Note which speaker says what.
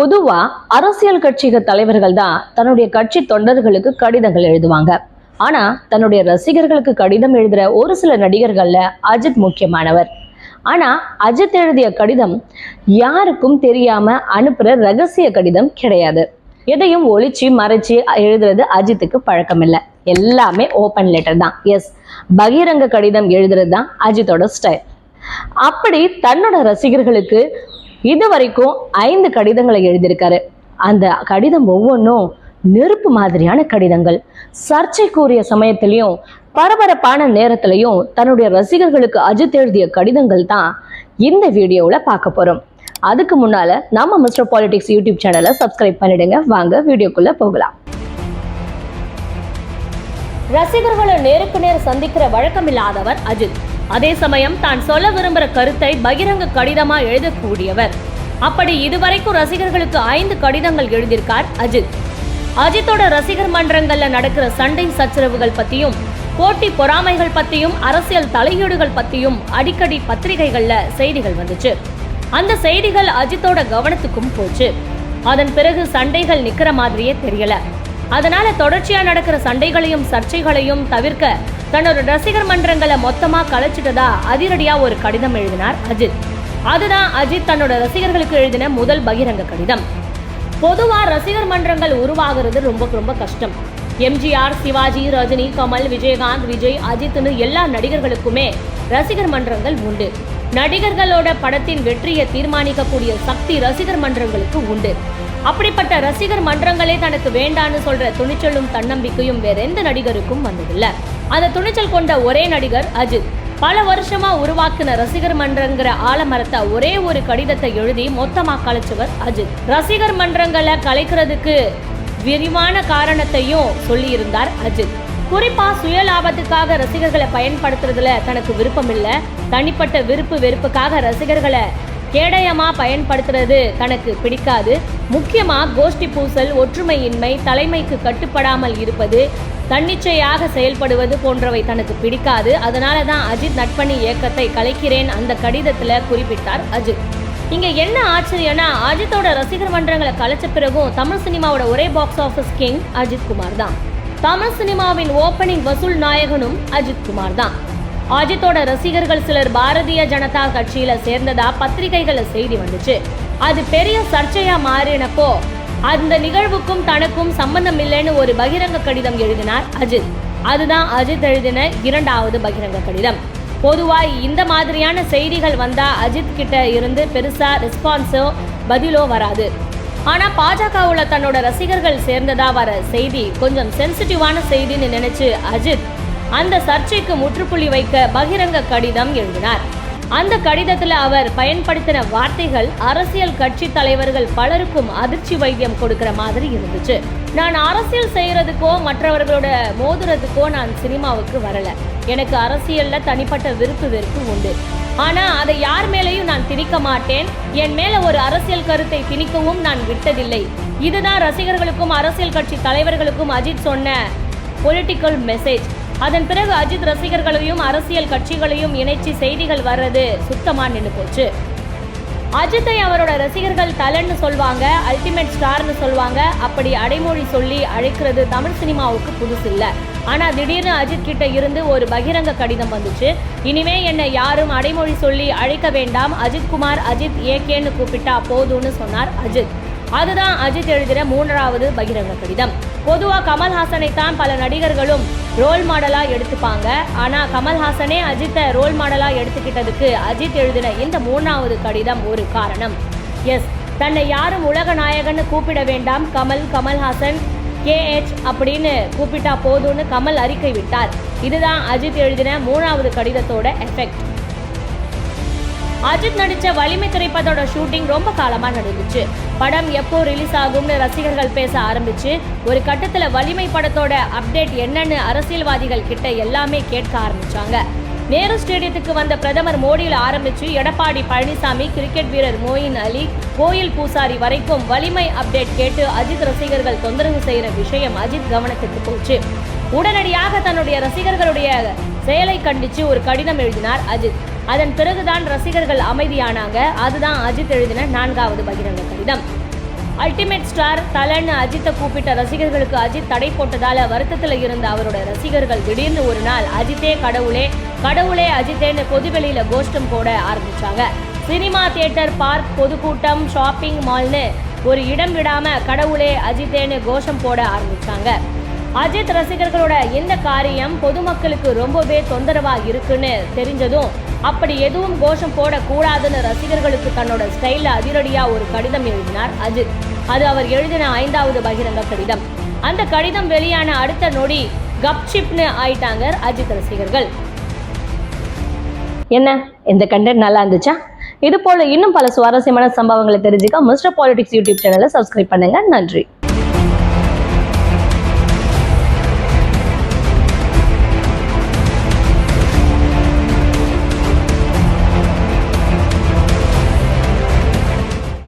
Speaker 1: பொதுவா அரசியல் கட்சிக தலைவர்கள் தான் தன்னுடைய கட்சி தொண்டர்களுக்கு கடிதங்கள் எழுதுவாங்க. ஆனா தன்னுடைய ரசிகர்களுக்கு கடிதம் எழுதுற ஒரு சில நடிகர்கள்ல அஜித் முக்கியமானவர். ஆனா அஜித் எழுதிய கடிதம் யாருக்கும் தெரியாம அனுப்புற ரகசிய கடிதம் கிடையாது. எதையும் ஒழிச்சு மறைச்சு எழுதுறது அஜித்துக்கு பழக்கம் இல்லை எல்லாமே ஓப்பன் லெட்டர் தான். எஸ் பகிரங்க கடிதம் எழுதுறது தான் அஜித்தோட ஸ்டைல் அப்படி தன்னோட ரசிகர்களுக்கு இதுவரைக்கும் ஐந்து கடிதங்களை எழுதியிருக்காரு. அந்த கடிதம் ஒவ்வொன்றும் நெருப்பு மாதிரியான கடிதங்கள். சர்ச்சைக்குரிய சமயத்திலையும் பரபரப்பான நேரத்திலையும் தன்னுடைய ரசிகர்களுக்கு அஜித் எழுதிய கடிதங்கள் தான் இந்த வீடியோவில் பார்க்க போகிறோம் அதுக்கு முன்னால நம்ம மிஸ்டர் பாலிடிக்ஸ் யூடியூப் சேனலை சப்ஸ்கிரைப் பண்ணிடுங்க. வாங்க வீடியோக்குள்ள போகலாம். ரசிகர்களை நேருக்கு நேர் சந்திக்கிற வழக்கமில்லாதவர் அஜித். அதே சமயம் தான் சொல்ல விரும்புகிற கருத்தை பகிரங்க கடிதமா எழுதக்கூடியவர். அப்படி இதுவரைக்கும் ரசிகர்களுக்கு ஐந்து கடிதங்கள் எழுதியிருக்கார் அஜித். அஜித்தோட ரசிகர் மன்றங்கள்ல நடக்கிற சண்டை சச்சரவுகள் பத்தியும் போட்டி பொறாமைகள் பத்தியும் அரசியல் தலையீடுகள் பத்தியும் அடிக்கடி பத்திரிகைகள்ல செய்திகள் வந்துச்சு. அந்த செய்திகள் அஜித்தோட கவனத்துக்கும் போச்சு. அதன் பிறகு சண்டைகள் நிக்கிற மாதிரியே தெரியல. அதனால தொடர்ச்சியா நடக்கிற சண்டைகளையும் சர்ச்சைகளையும் தவிர்க்க தன்னோட ரசிகர் மன்றங்களை மொத்தமா கலைச்சிட்டதா அதிரடியா ஒரு கடிதம் எழுதினார் அஜித். அதுதான் அஜித் தன்னோட ரசிகர்களுக்கு எழுதின முதல் பகிரங்க கடிதம். பொதுவா ரசிகர் மன்றங்கள் உருவாகிறது ரொம்ப ரொம்ப கஷ்டம். எம்ஜிஆர் சிவாஜி ரஜினி கமல் விஜயகாந்த் விஜய் அஜித்னு எல்லா நடிகர்களுக்குமே ரசிகர் மன்றங்கள் உண்டு. நடிகர்களோட படத்தின் வெற்றியை தீர்மானிக்கக்கூடிய சக்தி ரசிகர் மன்றங்களுக்கு உண்டு. அப்படிப்பட்ட ரசிகர் மன்றங்களே தனக்கு வேண்டான்னு சொல்ற துணிச்சலும் தன்னம்பிக்கையும் வேற எந்த நடிகருக்கும் வந்ததில்லை. அந்த துணிச்சல் கொண்ட ஒரே நடிகர் அஜித். பல வருஷமா உருவாக்கின ரசிகர் மன்றங்கிற ஆலமரத்தை ஒரே ஒரு கடிதத்தை எழுதி மொத்தமா கலைச்சவர் அஜித். ரசிகர் மன்றங்களை கலைக்கிறதுக்கு விரிவான காரணத்தையும் சொல்லியிருந்தார் அஜித். குறிப்பா சுய லாபத்துக்காக ரசிகர்களை பயன்படுத்துறதுல தனக்கு விருப்பம் இல்லை தனிப்பட்ட விருப்பு வெறுப்புக்காக ரசிகர்களை கேடயமா பயன்படுத்துறது தனக்கு பிடிக்காது. முக்கியமா கோஷ்டி பூசல் ஒற்றுமையின்மை தலைமைக்கு கட்டுப்படாமல் இருப்பது தன்னிச்சையாக செயல்படுவது போன்றவை தனக்கு பிடிக்காது. அதனால தான் அஜித் நட்பணி இயக்கத்தை கலைக்கிறேன் அந்த கடிதத்தில் குறிப்பிட்டார் அஜித். இங்கே என்ன ஆச்சரியம்னா அஜித்தோட ரசிகர் மன்றங்களை கலைச்ச பிறகும் தமிழ் சினிமாவோட ஒரே box office king Ajith Kumar தான். தமிழ் சினிமாவின் ஓப்பனிங் வசூல் நாயகனும் அஜித் குமார் தான். அஜித்தோட ரசிகர்கள் சிலர் பாரதிய ஜனதா கட்சியில சேர்ந்ததா பத்திரிகைகள்ல செய்தி வந்துச்சு. அது பெரிய சர்ச்சையா மாறினப்போ அந்த நிகழ்வுக்கும் தனக்கும் சம்பந்தம் இல்லைன்னு ஒரு பகிரங்க கடிதம் எழுதினார் அஜித். அதுதான் அஜித் எழுதின இரண்டாவது பகிரங்க கடிதம். பொதுவாக இந்த மாதிரியான செய்திகள் வந்தா அஜித் கிட்ட இருந்து பெருசா ரெஸ்பான்ஸோ பதிலோ வராது. ஆனா உள்ள தன்னோட ரசிகர்கள் சேர்ந்ததா வர செய்தி கொஞ்சம் சென்சிட்டிவான செய்தின்னு நினைச்சு அஜித் அந்த சர்ச்சைக்கு முற்றுப்புள்ளி வைக்க பகிரங்க கடிதம் எழுதினார். அந்த கடிதத்தில் அவர் பயன்படுத்தின வார்த்தைகள் அரசியல் கட்சி தலைவர்கள் பலருக்கும் அதிர்ச்சி வைத்தியம் கொடுக்கிற மாதிரி இருந்துச்சு. நான் அரசியல் செய்யறதுக்கோ மற்றவர்களோட மோதுறதுக்கோ நான் சினிமாவுக்கு வரல. எனக்கு அரசியல்ல தனிப்பட்ட விருப்பு வெறுப்பு உண்டு. ஆனா அதை யார் மேலேயும் நான் திணிக்க மாட்டேன். என் மேல ஒரு அரசியல் கருத்தை திணிக்கவும் நான் விட்டதில்லை. இதுதான் ரசிகர்களுக்கும் அரசியல் கட்சி தலைவர்களுக்கும் அஜித் சொன்ன பொலிட்டிக்கல் மெசேஜ் அதன் பிறகு அஜித் ரசிகர்களையும் அரசியல் கட்சிகளையும் இணைச்சு செய்திகள் வர்றது சுத்தமா நின்று போச்சு. அஜித்தை அவரோட ரசிகர்கள் தலன்னு சொல்வாங்க அல்டிமேட் ஸ்டார்னு சொல்வாங்க. அப்படி அடைமொழி சொல்லி அழைக்கிறது தமிழ் சினிமாவுக்கு புதுசு இல்லை. ஆனா திடீர்னு அஜித் கிட்ட இருந்து ஒரு பகிரங்க கடிதம் வந்துச்சு. இனிமே என்னை யாரும் அடைமொழி சொல்லி அழைக்க வேண்டாம். அஜித் குமார் அஜித் ஏகேன்னு கூப்பிட்டா போதும்னு சொன்னார் அஜித். அதுதான் அஜித் எழுதின மூன்றாவது பகிரங்க கடிதம். பொதுவா கமல்ஹாசனை தான் பல நடிகர்களும் ரோல் மாடலா எடுத்துப்பாங்க. ஆனா கமல்ஹாசனே அஜித்தை ரோல் மாடலா எடுத்துக்கிட்டதுக்கு அஜித் எழுதின இந்த மூணாவது கடிதம் ஒரு காரணம். எஸ் தன்னை யாரும் உலக நாயகன்னு கூப்பிட வேண்டாம். கமல் கமல்ஹாசன் கேஹெச் அப்படின்னு கூப்பிட்டா போதும்னு கமல் அறிக்கை விட்டார். இதுதான் அஜித் எழுதின மூணாவது கடிதத்தோட எஃபெக்ட். அஜித் நடிச்ச வலிமை திரைப்படத்தோட ஷூட்டிங் ரொம்ப காலமா நடந்துச்சு படம் எப்போ ரிலீஸ் ஆகும்னு ரசிகர்கள் பேச ஆரம்பிச்சு ஒரு கட்டத்துல வலிமை படத்தோட அப்டேட் என்னன்னு அரசியல்வாதிகள் கிட்ட எல்லாமே கேட்க ஆரம்பிச்சாங்க. நேரு ஸ்டேடியத்துக்கு வந்த பிரதமர் மோடியில் ஆரம்பிச்சு எடப்பாடி பழனிசாமி கிரிக்கெட் வீரர் மோயின் அலி கோயில் பூசாரி வரைக்கும் வலிமை அப்டேட் கேட்டு அஜித் ரசிகர்கள் தொந்தரவு செய்யற விஷயம் அஜித் கவனத்துக்கு போச்சு. உடனடியாக தன்னுடைய ரசிகர்களுடைய செயலை கண்டிச்சு ஒரு கடிதம் எழுதினார் அஜித். அதன் பிறகுதான் ரசிகர்கள் அமைதியானாங்க. அதுதான் அஜித் எழுதின நான்காவது பகிரங்க கடிதம். அல்டிமேட் ஸ்டார் தலன்னு அஜித்தை கூப்பிட்ட ரசிகர்களுக்கு அஜித் தடை போட்டதால வருத்தத்தில் இருந்த அவரோட ரசிகர்கள் திடீர்னு ஒரு நாள் அஜித்தே கடவுளே கடவுளே அஜித்தேன்னு பொதுவெளியில கோஷ்டம் போட ஆரம்பிச்சாங்க. சினிமா தியேட்டர் பார்க் பொதுக்கூட்டம் ஷாப்பிங் மால்னு ஒரு இடம் விடாம கடவுளே அஜித்தேன்னு கோஷம் போட ஆரம்பிச்சாங்க. அஜித் ரசிகர்களோட இந்த காரியம் பொதுமக்களுக்கு ரொம்பவே தொந்தரவா இருக்குன்னு தெரிஞ்சதும் அப்படி எதுவும் கோஷம் போடக்கூடாதுன்னு ரசிகர்களுக்கு தன்னோட ஸ்டைல அதிரடியா ஒரு கடிதம் எழுதினார் அஜித். அது அவர் எழுதின ஐந்தாவது பகிரங்க கடிதம். அந்த கடிதம் வெளியான அடுத்த நொடி கப்சிப்னு ஆயிட்டாங்க அஜித் ரசிகர்கள். என்ன? இந்த கண்டென்ட் நல்லா இருந்துச்சா? இது போல இன்னும் பல சுவாரஸ்யமான சம்பவங்களை தெரிஞ்சுக்க மிஸ்டர் பாலிடிக்ஸ் யூடியூப் சேனலை சப்ஸ்கிரைப் பண்ணுங்க. நன்றி.